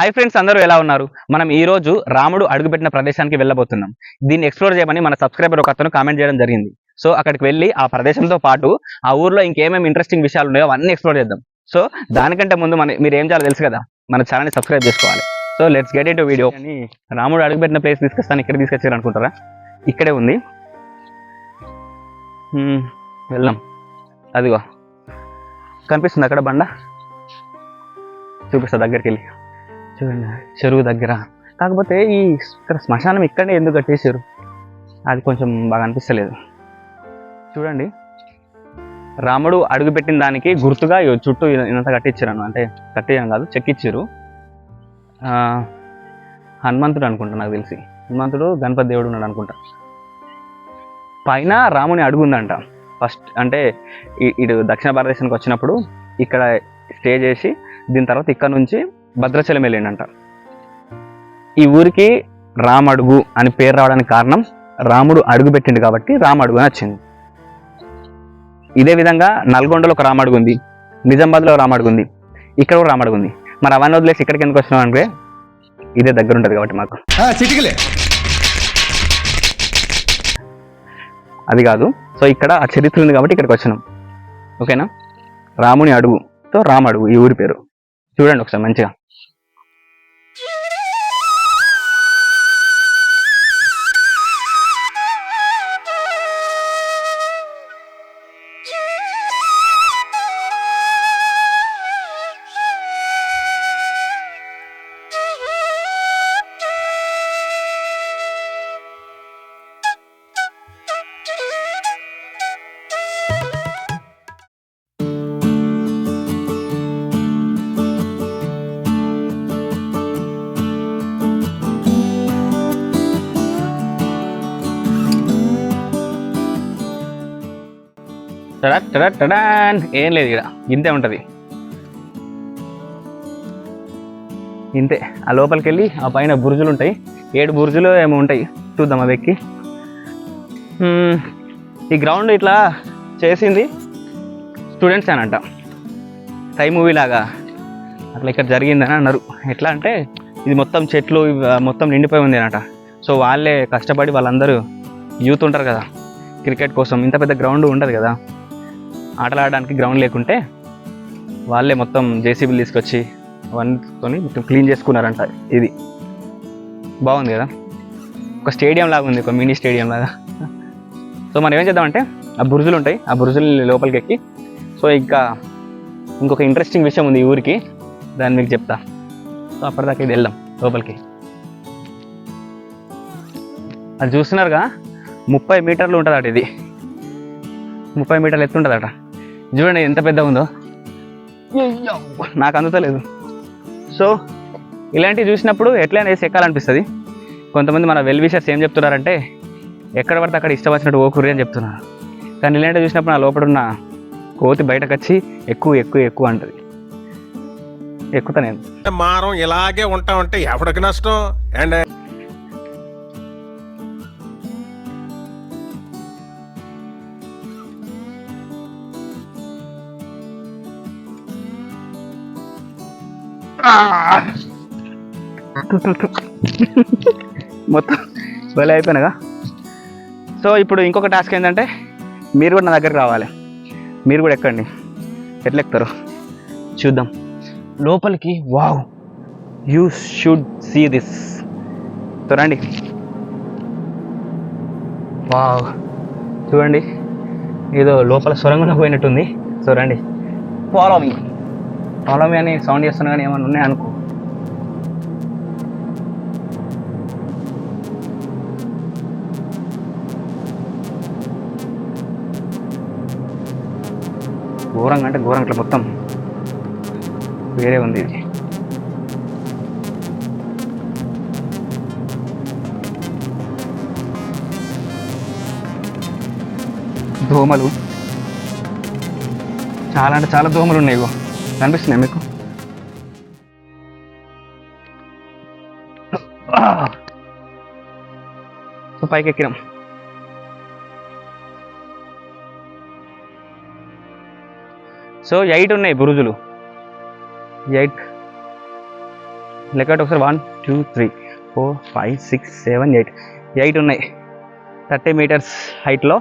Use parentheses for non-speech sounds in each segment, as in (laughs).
Hi friends అందరూ ఎలా ఉన్నారు? మనం ఈ రోజు రాముడు అడుగుపెట్టిన ప్రదేశానికి వెళ్ళబోతున్నాం. దీన్ని ఎక్స్ప్లోర్ చేయమని మన సబ్స్క్రైబర్ ఒక అతను కామెంట్ చేయడం జరిగింది. సో అక్కడికి వెళ్ళి ఆ ప్రదేశంతో పాటు ఆ ఊర్లో ఇంకేమేమి ఇంట్రెస్టింగ్ విషయాలు ఉన్నాయో అవన్నీ ఎక్స్ప్లోర్ చేద్దాం. సో దానికంటే ముందు మన మీరు ఏం చేయాలో తెలుసు కదా? మన ఛానల్ని సబ్స్క్రైబ్ చేసుకోవాలి. So let's get it video అని రాముడు అడుగుపెట్టిన ప్లేస్ తీసుకొస్తాను. ఇక్కడ తీసుకొచ్చారు అనుకుంటారా? ఇక్కడే ఉంది. వెళ్దాం. అదిగో. కనిపిస్తుంది అక్కడ బండ? చూపిస్తా దగ్గరికి వెళ్ళి. చూడండి చెరువు దగ్గర. కాకపోతే ఈ ఇక్కడ శ్మశానం ఇక్కడనే ఎందుకు కట్టేశారు? అది కొంచెం బాగా అనిపిస్తలేదు. చూడండి రాముడు అడుగుపెట్టిన దానికి గుర్తుగా చుట్టూ ఇంత కట్టించారు అంటే కట్టేయడం కాదు చెక్కిచ్చారు. హనుమంతుడు అనుకుంటా నాకు తెలిసి. హనుమంతుడు గణపతి దేవుడు ఉన్నాడు అనుకుంటా. పైన రాముని అడుగు ఉందంట. ఫస్ట్ అంటే ఇటు దక్షిణ భారతదేశానికి వచ్చినప్పుడు ఇక్కడ స్టే చేసి దీని తర్వాత ఇక్కడ నుంచి భద్రాచలం వెళ్ళిండంట. ఈ ఊరికి రామడుగు అని పేరు రావడానికి కారణం రాముడు అడుగు పెట్టిండు కాబట్టి రామడుగు అని వచ్చింది. ఇదే విధంగా నల్గొండలో ఒక రామడుగు ఉంది నిజామాబాద్లో ఒక రామడుగు ఉంది ఇక్కడ కూడా రామడుగు ఉంది. మరి అవన్నీ వదిలేసి ఇక్కడికి ఎందుకు వచ్చినాం అంటే ఇదే దగ్గర ఉంటుంది కాబట్టి మాకు. చిటికలే. అది కాదు సో ఇక్కడ ఆ చరిత్ర ఉంది కాబట్టి ఇక్కడికి వచ్చినాం. ఓకేనా? రాముని అడుగుతో రామడుగు ఈ ఊరి పేరు. చూడండి ఒకసారి మంచిగా. టడా టడా టడాన్. ఏం లేదు ఇక్కడ. ఇంతే ఉంటుంది. ఇంతే. ఆ లోపలికి వెళ్ళి ఆ పైన బురుజులు ఉంటాయి. ఏడు బురుజులు ఏమో ఉంటాయి. చూద్దాం అవి ఎక్కి ఈ గ్రౌండ్ ఇట్లా చేసింది స్టూడెంట్స్ అని అంట. టై మూవీ లాగా. అట్లా ఇక్కడ జరిగిందని అన్నారు. ఎట్లా అంటే ఇది మొత్తం చెట్లు మొత్తం నిండిపోయి ఉంది అనట. సో వాళ్ళే కష్టపడి వాళ్ళందరూ యూత్ ఉంటారు కదా. క్రికెట్ కోసం ఇంత పెద్ద గ్రౌండ్ ఉండదు కదా. ఆటలాడడానికి గ్రౌండ్ లేకుంటే వాళ్ళే మొత్తం జేసీబీలు తీసుకొచ్చి అవన్నీతోని మొత్తం క్లీన్ చేసుకున్నారంట ఇది. బాగుంది కదా? ఒక స్టేడియం లాగా ఉంది ఒక మినీ స్టేడియం లాగా. సో మనం ఏం చేద్దామంటే ఆ బురుజులు ఉంటాయి ఆ బురుజులు లోపలికి ఎక్కి సో ఇంకా ఇంకొక ఇంట్రెస్టింగ్ విషయం ఉంది ఈ ఊరికి దాన్ని మీకు చెప్తా. సో అప్పటిదాకా ఇది వెళ్దాం లోపలికి. అది చూస్తున్నారుగా ముప్పై మీటర్లు ఉంటుంది అట ఇది. ముప్పై మీటర్లు ఎత్తు ఉంటుందట చూడండి ఎంత పెద్ద ఉందో. అయ్యో, నాకు అందుతలేదు సో ఇలాంటివి చూసినప్పుడు ఎట్లయినా వేసి ఎక్కాలనిపిస్తుంది. కొంతమంది మన వెల్ విషర్స్ ఏం చెప్తున్నారంటే ఎక్కడ పడితే అక్కడ ఇష్టం వచ్చినట్టు ఓకుర్రి అని చెప్తున్నారు. కానీ ఇలాంటివి చూసినప్పుడు నా లోపల ఉన్న కోతి బయటకు వచ్చి ఎక్కువ ఎక్కువ ఎక్కువ అంటది. ఎక్కుతా నేను మారం ఇలాగే ఉంటామంటే ఎవడికి నష్టం? అండ్ (laughs) మొత్తం వెళ్ళి అయిపోయినాగా. సో ఇప్పుడు ఇంకొక టాస్క్ ఏంటంటే మీరు కూడా నా దగ్గరికి రావాలి. మీరు కూడా ఎక్కండి. ఎట్లా ఎక్కుతారు? చూద్దాం. లోపలికి wow! You should see this. So రండి. వావ్! చూడండి. ఏదో లోపల సొరంగంలో పోయినట్టుంది. సో రండి. Follow me. ఫాలో మీ అని సౌండ్ చేస్తున్నా కానీ ఏమైనా ఉన్నాయి అనుకో. ఘోరంగా అంటే ఘోరంగా ఇట్లా మొత్తం. వేరే ఉంది. ఇది దోమలు. చాలా అంటే చాలా దోమలు ఉన్నాయి ఇగో. కనిపిస్తున్నాయి మీకు? సో పైకి ఎక్కినాం సో ఎయిట్ ఉన్నాయి బురుజులు. ఎయిట్. లెక్కటి ఒకసారి one two three four five six seven eight. Eight ఉన్నాయి. థర్టీ మీటర్స్ హైట్లో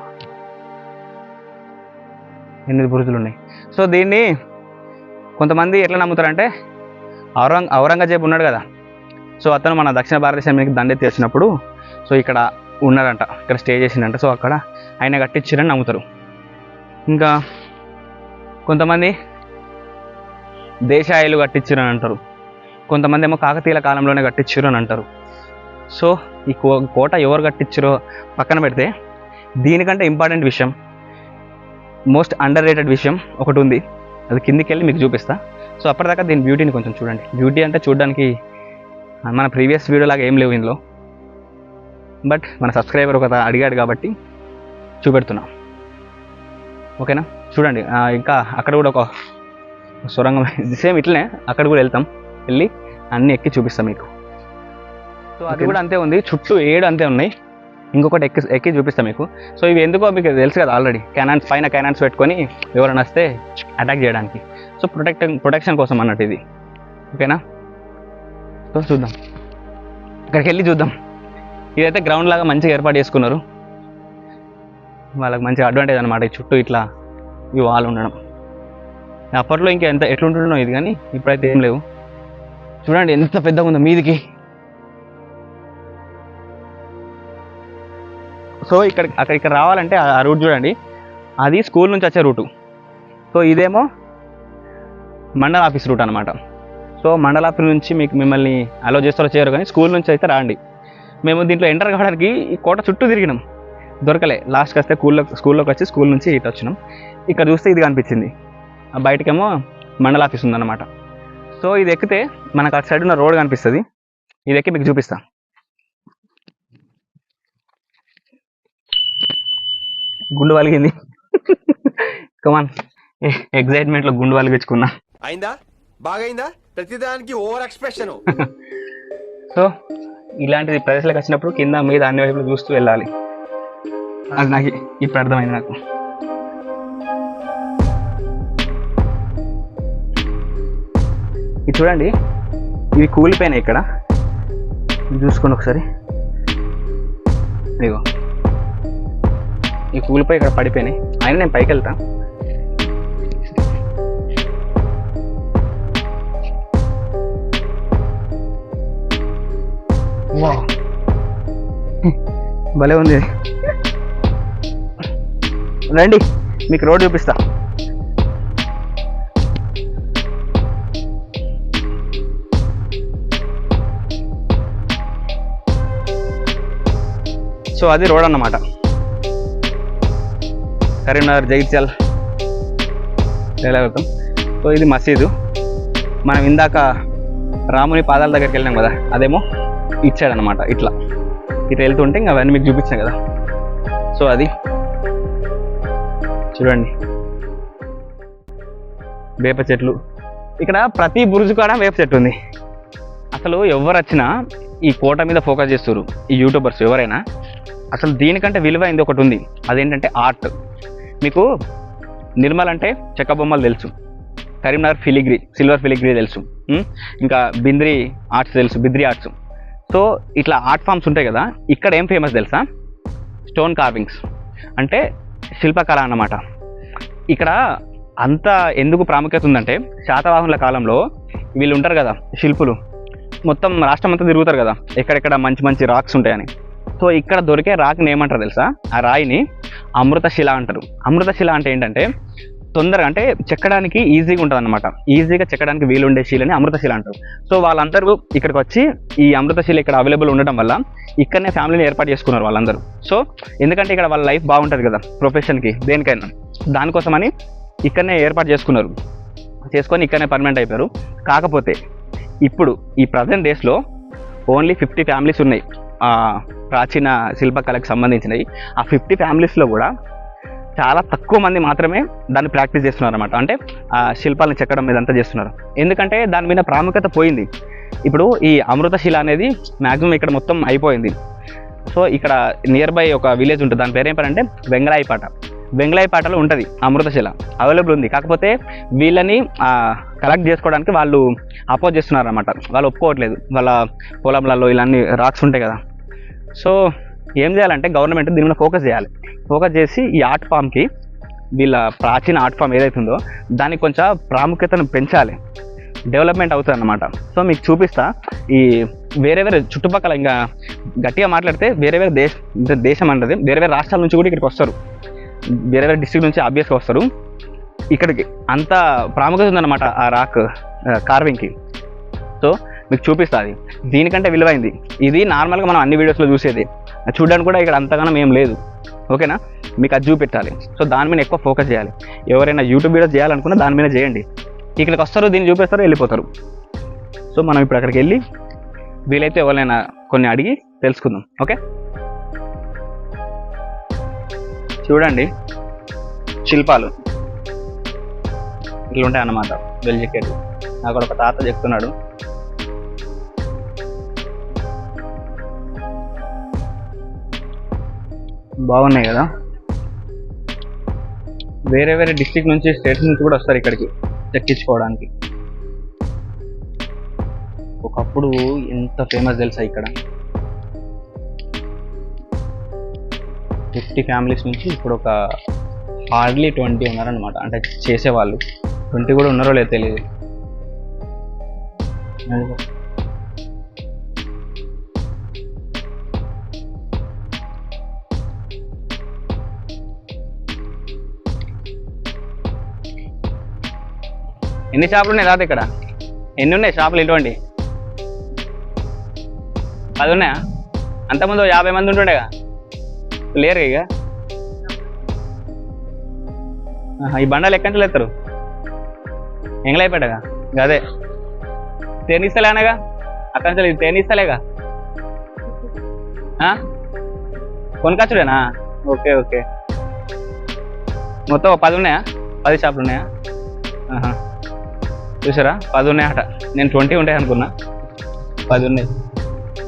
ఎనిమిది బురుజులు ఉన్నాయి. సో దీన్ని కొంతమంది ఎట్లా నమ్ముతారంటే ఔరంగ్ ఔరంగజేబు ఉన్నాడు కదా. సో అతను మన దక్షిణ భారతదేశానికి దండెత్తి వచ్చినప్పుడు సో ఇక్కడ ఉన్నాడంట ఇక్కడ స్టే చేసిండంట. సో అక్కడ ఆయన కట్టించారని నమ్ముతారు. ఇంకా కొంతమంది దేశాయలు కట్టించారు అని అంటారు. కొంతమంది ఏమో కాకతీయుల కాలంలోనే కట్టించారు అని అంటారు. సో ఈ కో కోట ఎవరు కట్టించారో పక్కన పెడితే దీనికంటే ఇంపార్టెంట్ విషయం మోస్ట్ అండర్ రేటెడ్ విషయం ఒకటి ఉంది. అది కిందికి వెళ్ళి మీకు చూపిస్తా. సో అప్పటిదాకా దీని బ్యూటీని కొంచెం చూడండి. బ్యూటీ అంటే చూడడానికి మన ప్రీవియస్ వీడియో లాగా ఏం లేవు ఇందులో. బట్ మన సబ్స్క్రైబర్ ఒక అడిగాడు కాబట్టి చూపెడుతున్నాం. ఓకేనా? చూడండి. ఇంకా అక్కడ కూడా ఒక సొరంగం. సేమ్ ఇట్లనే అక్కడ కూడా వెళ్తాం. వెళ్ళి అన్నీ ఎక్కి చూపిస్తాం మీకు. సో అది కూడా అంతే ఉంది. చుట్టూ ఏడు అంతే ఉన్నాయి. ఇంకొకటి ఎక్కి ఎక్కి చూపిస్తాం మీకు. సో ఇవి ఎందుకో మీకు తెలుసు కదా ఆల్రెడీ క్యానాన్స్ పైన క్యానాన్స్ పెట్టుకొని ఎవరైనా వస్తే అటాక్ చేయడానికి. సో ప్రొటెక్ట్ ప్రొటెక్షన్ కోసం అన్నట్టు ఇది. ఓకేనా? సో చూద్దాం. ఇక్కడికి వెళ్ళి చూద్దాం. ఇదైతే గ్రౌండ్ లాగా మంచిగా ఏర్పాటు చేసుకున్నారు. వాళ్ళకి మంచి అడ్వాంటేజ్ అనమాట ఈ చుట్టూ ఇట్లా ఈ వాల్ ఉండడం. అప్పట్లో ఇంకా ఎంత ఎట్లుంటుండో ఇది కానీ ఇప్పుడైతే ఏం లేవు. చూడండి ఎంత పెద్దగా ఉందో మీదికి. సో ఇక్కడ అక్కడ ఇక్కడ రావాలంటే ఆ రూట్ చూడండి. అది స్కూల్ నుంచి వచ్చే రూటు. సో ఇదేమో మండల ఆఫీస్ రూట్ అనమాట సో మండల ఆఫీస్ నుంచి మీకు మిమ్మల్ని అలో చేస్తారో చేయరు కానీ స్కూల్ నుంచి అయితే రాండి. మేము దీంట్లో ఎంటర్ కావడానికి ఈ కోట చుట్టూ తిరిగినాం. దొరకలే. లాస్ట్కి వస్తే స్కూల్లో స్కూల్లోకి వచ్చి స్కూల్ నుంచి ఇటు వచ్చినాం. ఇక్కడ చూస్తే ఇది కనిపించింది. బయటకేమో మండల ఆఫీస్ ఉందన్నమాట. సో ఇది ఎక్కితే మనకు అటు సైడ్ ఉన్న రోడ్ కనిపిస్తుంది. ఇది ఎక్కి మీకు చూపిస్తాను గుండు వలిగింది కమాన్ ఎగ్జైట్మెంట్లో గుండు వలిగించుకున్నా అయిందా? బాగైందా? ప్రతిదానికి ఓవర్ ఎక్స్ప్రెషన్ సో ఇలాంటిది ప్రదేశాలకు వచ్చినప్పుడు కింద మీద అన్ని వైపులు చూస్తూ వెళ్ళాలి. అది నాకు ఇప్పుడు అర్థమైంది నాకు. ఇది చూడండి. ఇవి కూలిపోయినాయి ఇక్కడ. చూసుకోండి ఒకసారి. ఇదిగో. ఈ కూలిపోయి ఇక్కడ పడిపోయినాయి. అయినా నేను పైకి వెళ్తా భలే ఉంది. రండి మీకు రోడ్ చూపిస్తా. సో అది రోడ్ అన్నమాట. కరీంనగర్ జగిత్యాల్ ఎలా వెళ్తాం సో ఇది మసీదు. మనం ఇందాక రాముని పాదాల దగ్గరికి వెళ్ళాం కదా అదేమో ఇచ్చాడనమాట ఇట్లా. ఇట్లా వెళ్తుంటే ఇంకా అవన్నీ మీకు చూపించాను కదా. సో అది చూడండి. వేప చెట్లు. ఇక్కడ ప్రతి బురుజు కాడ వేప చెట్టు ఉంది. అసలు ఎవరు వచ్చినా ఈ కోట మీద ఫోకస్ చేస్తారు ఈ యూట్యూబర్స్ ఎవరైనా. అసలు దీనికంటే విలువైంది ఒకటి ఉంది. అదేంటంటే ఆర్ట్. మీకు నిర్మల్ అంటే చెక్క బొమ్మలు తెలుసు. కరీంనగర్ ఫిలిగ్రీ సిల్వర్ ఫిలిగ్రీ తెలుసు. ఇంకా బింద్రి ఆర్ట్స్ తెలుసు బిద్రి ఆర్ట్స్. సో ఇట్లా ఆర్ట్ ఫామ్స్ ఉంటాయి కదా ఇక్కడ ఏం ఫేమస్ తెలుసా? Stone carvings. అంటే శిల్పకళ అన్నమాట. ఇక్కడ అంత ఎందుకు ప్రాముఖ్యత ఉందంటే శాతవాహనుల కాలంలో వీళ్ళు ఉంటారు కదా శిల్పులు. మొత్తం రాష్ట్రం అంతా తిరుగుతారు కదా ఎక్కడెక్కడ మంచి మంచి రాక్స్ ఉంటాయని. సో ఇక్కడ దొరికే రాక్ని ఏమంటారు తెలుసా? ఆ రాయిని అమృతశిల అంటారు. అమృతశిల అంటే ఏంటంటే తొందరగా అంటే చెక్కడానికి ఈజీగా ఉంటుంది అనమాట ఈజీగా చెక్కడానికి వీలుండే శిలని అమృతశిల అంటారు. సో వాళ్ళందరూ ఇక్కడికి వచ్చి ఈ అమృతశిల ఇక్కడ అవైలబుల్ ఉండడం వల్ల ఇక్కడనే ఫ్యామిలీని ఏర్పాటు చేసుకున్నారు వాళ్ళందరూ. సో ఎందుకంటే ఇక్కడ వాళ్ళ లైఫ్ బాగుంటుంది కదా ప్రొఫెషన్కి దేనికైనా. దానికోసమని ఇక్కడనే ఏర్పాటు చేసుకున్నారు. చేసుకొని ఇక్కడనే పర్మనెంట్ అయిపోయారు. కాకపోతే ఇప్పుడు ఈ ప్రజెంట్ డేస్లో ఓన్లీ ఫిఫ్టీ ఫ్యామిలీస్ ఉన్నాయి. ప్రాచీన శిల్పకళకు సంబంధించినవి. ఆ ఫిఫ్టీ ఫ్యామిలీస్లో కూడా చాలా తక్కువ మంది మాత్రమే దాన్ని ప్రాక్టీస్ చేస్తున్నారు అనమాట అంటే ఆ శిల్పాలను చెక్కడం మీద అంతా చేస్తున్నారు. ఎందుకంటే దాని మీద ప్రాముఖ్యత పోయింది. ఇప్పుడు ఈ అమృతశిల అనేది మ్యాక్సిమం ఇక్కడ మొత్తం అయిపోయింది. సో ఇక్కడ నియర్ బై ఒక విలేజ్ ఉంటుంది. దాని పేరు ఏం పేరు వెంగళాయిపాట. వెంగళాయిపాటలో ఉంటుంది అమృతశిల అవైలబుల్ ఉంది. కాకపోతే వీళ్ళని కలెక్ట్ చేసుకోవడానికి వాళ్ళు అపోజ్ చేస్తున్నారు అనమాట వాళ్ళు ఒప్పుకోవట్లేదు. వాళ్ళ పొలంలలో ఇలాంటి రాక్స్ ఉంటాయి కదా. సో ఏం చేయాలంటే గవర్నమెంట్ దీని మీద ఫోకస్ చేయాలి. ఫోకస్ చేసి ఈ ఆర్ట్ ఫామ్కి వీళ్ళ ప్రాచీన ఆర్ట్ ఫామ్ ఏదైతుందో దానికి కొంచెం ప్రాముఖ్యతను పెంచాలి. డెవలప్మెంట్ అవుతుంది అన్నమాట సో మీకు చూపిస్తా. ఈ వేరే వేరే చుట్టుపక్కల ఇంకా గట్టిగా మాట్లాడితే వేరే వేరే దేశ దేశం అంటది వేరే వేరే రాష్ట్రాల నుంచి కూడా ఇక్కడికి వస్తారు. వేరే వేరే డిస్ట్రిక్ట్ నుంచి ఆబ్వియస్గా వస్తారు. ఇక్కడికి అంత ప్రాముఖ్యత ఉందన్నమాట ఆ రాక్ కార్వింగ్కి సో మీకు చూపిస్తుంది. దీనికంటే విలువైంది. ఇది నార్మల్గా మనం అన్ని వీడియోస్లో చూసేది. చూడడానికి కూడా ఇక్కడ అంతగానం ఏం లేదు. ఓకేనా? మీకు అది చూపెట్టాలి. సో దాని మీద ఎక్కువ ఫోకస్ చేయాలి. ఎవరైనా యూట్యూబ్ వీడియోస్ చేయాలనుకున్నా దాని మీద చేయండి. ఇక్కడికి వస్తారు దీన్ని చూపిస్తారు వెళ్ళిపోతారు. సో మనం ఇప్పుడు అక్కడికి వెళ్ళి వీలైతే ఎవరైనా కొన్ని అడిగి తెలుసుకుందాం. ఓకే? చూడండి. శిల్పాలు. ఇట్లా ఉంటాయి అన్నమాట వెల్జికేట్ నాకు ఒక తాత చెప్తున్నాడు. బాగున్నాయి కదా. వేరే వేరే డిస్ట్రిక్ట్ నుంచి స్టేట్స్ నుంచి కూడా వస్తారు ఇక్కడికి చెక్కించుకోవడానికి ఒకప్పుడు ఎంత ఫేమస్ తెలుసా ఇక్కడ? ఫిఫ్టీ ఫ్యామిలీస్ నుంచి ఇప్పుడు ఒక హార్డ్లీ ట్వంటీ ఉన్నారనమాట అంటే చేసేవాళ్ళు. ట్వంటీ కూడా ఉన్నారో లేదో తెలియదు. ఎన్ని షాపులు ఉన్నాయి? తాత ఇక్కడ. ఎన్ని ఉన్నాయి? షాపులు ఇటువంటి. పది ఉన్నాయా? అంతకుముందు యాభై మంది ఉంటుండేగా లేరు ఇక. ఆహా, ఈ బండలు ఎక్కడి నుంచి ఎత్తారు ఎంగలైపోయాగా అదే. తేనిస్తలే అనగా అక్కడి నుంచి ఇది తేనిస్తలేగా? ఆ? Okay okay. మొత్తం పది ఉన్నాయా? పది షాపులు ఉన్నాయా? ఆహా. చూసారా? పది ఉన్నాయట నేను ట్వంటీ ఉంటాయి అనుకున్నా. పది ఉన్నాయి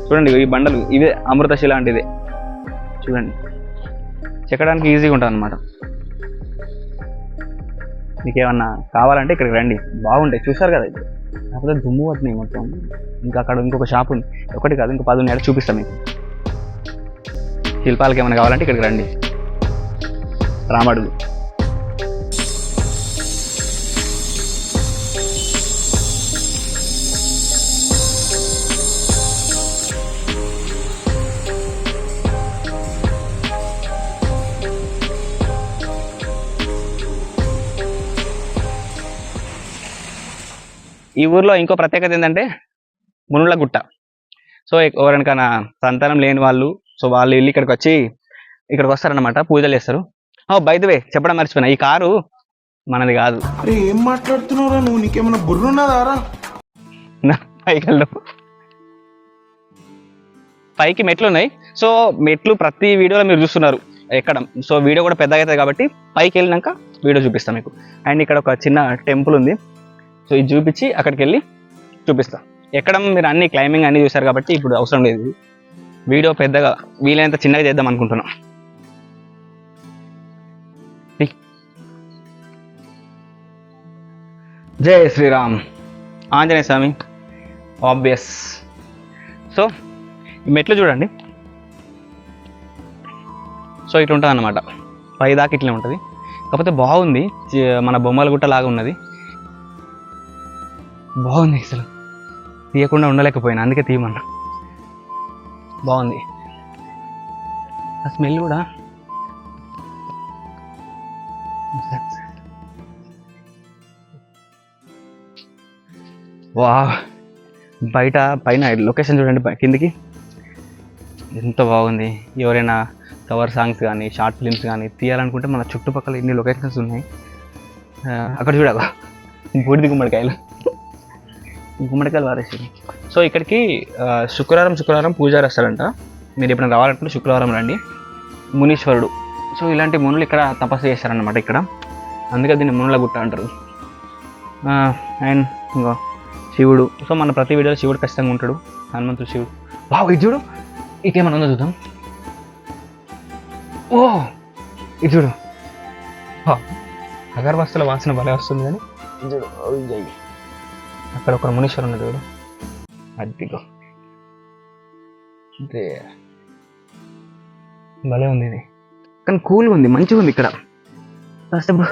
చూడండి ఈ బండలు ఇవే అమృతశిల అంటే ఇదే చూడండి. చెక్కడానికి ఈజీగా ఉంటుంది అనమాట మీకు ఏమన్నా కావాలంటే ఇక్కడికి రండి. బాగుంటాయి. చూసారు కదా ఇది? కాకపోతే దుమ్ము పట్టినాయి మొత్తం. ఇంకా అక్కడ ఇంకొక షాప్ ఉంది. ఒకటి కాదు ఇంకో పది ఉన్నాయి చూపిస్తాం మీకు. శిల్పాలకి ఏమైనా కావాలంటే ఇక్కడికి రండి. రామడుగు. ఈ ఊర్లో ఇంకో ప్రత్యేకత ఏంటంటే మునుల గుట్ట. సో ఎవరికైనా సంతానం లేని వాళ్ళు సో వాళ్ళు వెళ్ళి ఇక్కడికి వచ్చి ఇక్కడికి వస్తారనమాట పూజలు చేస్తారు. బై ద వే చెప్పడం మర్చిపోయినా ఈ కారు మనది కాదు. ఏం మాట్లాడుతున్నావురా నువ్వు? నీకేమైనా బుర్రున్నదారా నా పైకి మెట్లు ఉన్నాయి. సో మెట్లు ప్రతి వీడియోలో మీరు చూస్తున్నారు. ఎక్కడం? సో వీడియో కూడా పెద్దగా అవుతుంది కాబట్టి పైకి వెళ్ళినాక వీడియో చూపిస్తాను మీకు. అండ్ ఇక్కడ ఒక చిన్న టెంపుల్ ఉంది. సో ఇది చూపించి అక్కడికి వెళ్ళి చూపిస్తాం. ఎక్కడ మీరు అన్ని క్లైంబింగ్ అన్ని చూశారు కాబట్టి ఇప్పుడు అవసరం లేదు. ఇది. వీడియో పెద్దగా వీలైనంత చిన్నగా చేద్దాం అనుకుంటున్నాం. జయ జై శ్రీరామ్. ఆంజనేయ స్వామి. ఆబ్వియస్ సో ఈ మెట్లు చూడండి. సో ఇట్లా ఉంటుంది అన్నమాట పై దాకా ఉంటుంది. కాకపోతే బాగుంది. మన బొమ్మల గుట్ట లాగా ఉన్నది. బాగుంది అసలు. తీయకుండా ఉండలేకపోయినా అందుకే తీయమన్నా. బాగుంది. ఆ స్మెల్ కూడా. వా బయట పైన లొకేషన్ చూడండి కిందికి. ఎంత బాగుంది. ఎవరైనా కవర్ సాంగ్స్ కానీ షార్ట్ ఫిలిమ్స్ కానీ తీయాలనుకుంటే మన చుట్టుపక్కల ఎన్ని లొకేషన్స్ ఉన్నాయి? అక్కడ చూడగా బూడిది గుమ్మడికాయలు. గుమ్మడికాయలు వారేసి సో ఇక్కడికి శుక్రవారం శుక్రవారం పూజారి వస్తాడంట మీరు ఎప్పుడైనా రావాలనుకుంటే శుక్రవారం రండి. మునీశ్వరుడు. సో ఇలాంటి మునులు ఇక్కడ తపస్సు చేస్తారన్నమాట ఇక్కడ. అందుకే దీన్ని మునుల గుట్ట అంటారు. అండ్ ఇంకా శివుడు. సో మన ప్రతి వీడియోలో శివుడు ఖచ్చితంగా ఉంటాడు. హనుమంతుడు శివుడు. వావ్ ఇది చూడు. ఇదేమన్నా ఉందో చూద్దాం. ఓ ఇది చూడు. అగరబస్తుల వాసన భలే వస్తుంది కానీ. చూడు, అక్కడ ఒక మునీశ్వరు ఉన్నాడు చూడు. అదిగో. భలే ఉంది ఇది. కానీ కూల్గా ఉంది మంచిగా ఉంది ఇక్కడ. కాసేపు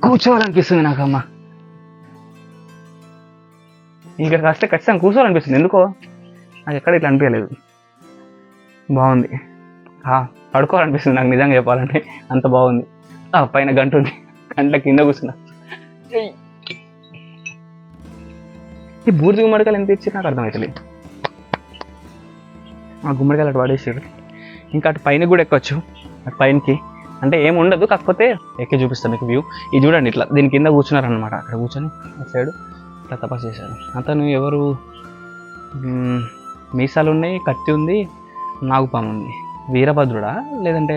కూర్చోవాలనిపిస్తుంది నాకు అమ్మ ఇక్కడ కాస్తే ఖచ్చితంగా కూర్చోవాలనిపిస్తుంది. ఎందుకో? నాకు ఎక్కడ ఇట్లా అనిపించలేదు. బాగుంది. ఆ, పడుకోవాలనిపిస్తుంది నాకు నిజంగా చెప్పాలంటే. అంత బాగుంది. ఆ, పైన గంట ఉంది. గంట కింద కూర్చున్నా. ఈ బూర్జు గుమ్మడికాయలు ఎంత ఇచ్చి నాకు అర్థమవుతలేదు ఆ గుమ్మడికాయలు అటు పడేసారు ఇంకా అటు పైన కూడా ఎక్కొచ్చు. అటు పైనకి. అంటే ఏం ఉండదు కాకపోతే ఎక్కి చూపిస్తాను మీకు వ్యూ ఇది చూడండి ఇట్లా దీని కింద కూర్చున్నారనమాట అక్కడ కూర్చొని అటు సైడ్ ఇట్లా తపస్సు చేశాడు అతను ఎవరు? మీసాలు ఉన్నాయి కత్తి ఉంది నాగుపాము ఉంది. వీరభద్రుడా? లేదంటే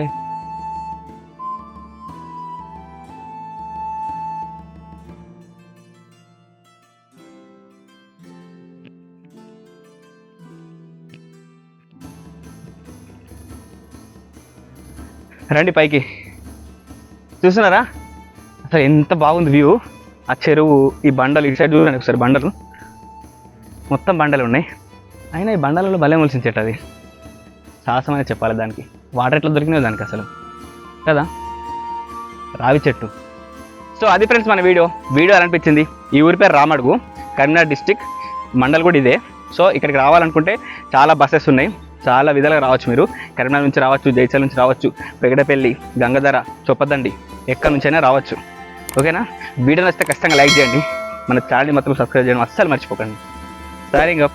రండి పైకి. చూస్తున్నారా? అసలు ఎంత బాగుంది వ్యూ ఆ చెరువు ఈ బండలు ఇటు సైడ్ చూడండి ఒకసారి బండలు. మొత్తం బండలు ఉన్నాయి. అయినా ఈ బండలలో భలే మొలిసిన చెట్టు అది. సాహసమైన అనేది చెప్పాలి దానికి. వాటర్ ఎట్లా దొరికినాయి దానికి అసలు. కదా? రావి చెట్టు. సో అది ఫ్రెండ్స్ మన వీడియో. వీడియో అనిపించింది? ఈ ఊరి పేరు రామడుగు. కరీంనగర్ డిస్టిక్. మండల్ కూడా ఇదే. సో ఇక్కడికి రావాలనుకుంటే చాలా బస్సెస్ ఉన్నాయి. చాలా విధాలుగా రావచ్చు మీరు. కరీంనగర్ నుంచి రావచ్చు జైచల్ నుంచి రావచ్చు పెగడపల్లి గంగధర చొప్పదండి ఎక్కడి నుంచైనా రావచ్చు. ఓకేనా? వీడియో నచ్చితే ఖచ్చితంగా లైక్ చేయండి. మన ఛానల్ని మాత్రం సబ్స్క్రైబ్ చేయడం. అస్సలు మర్చిపోకండి. సరే ఇంకా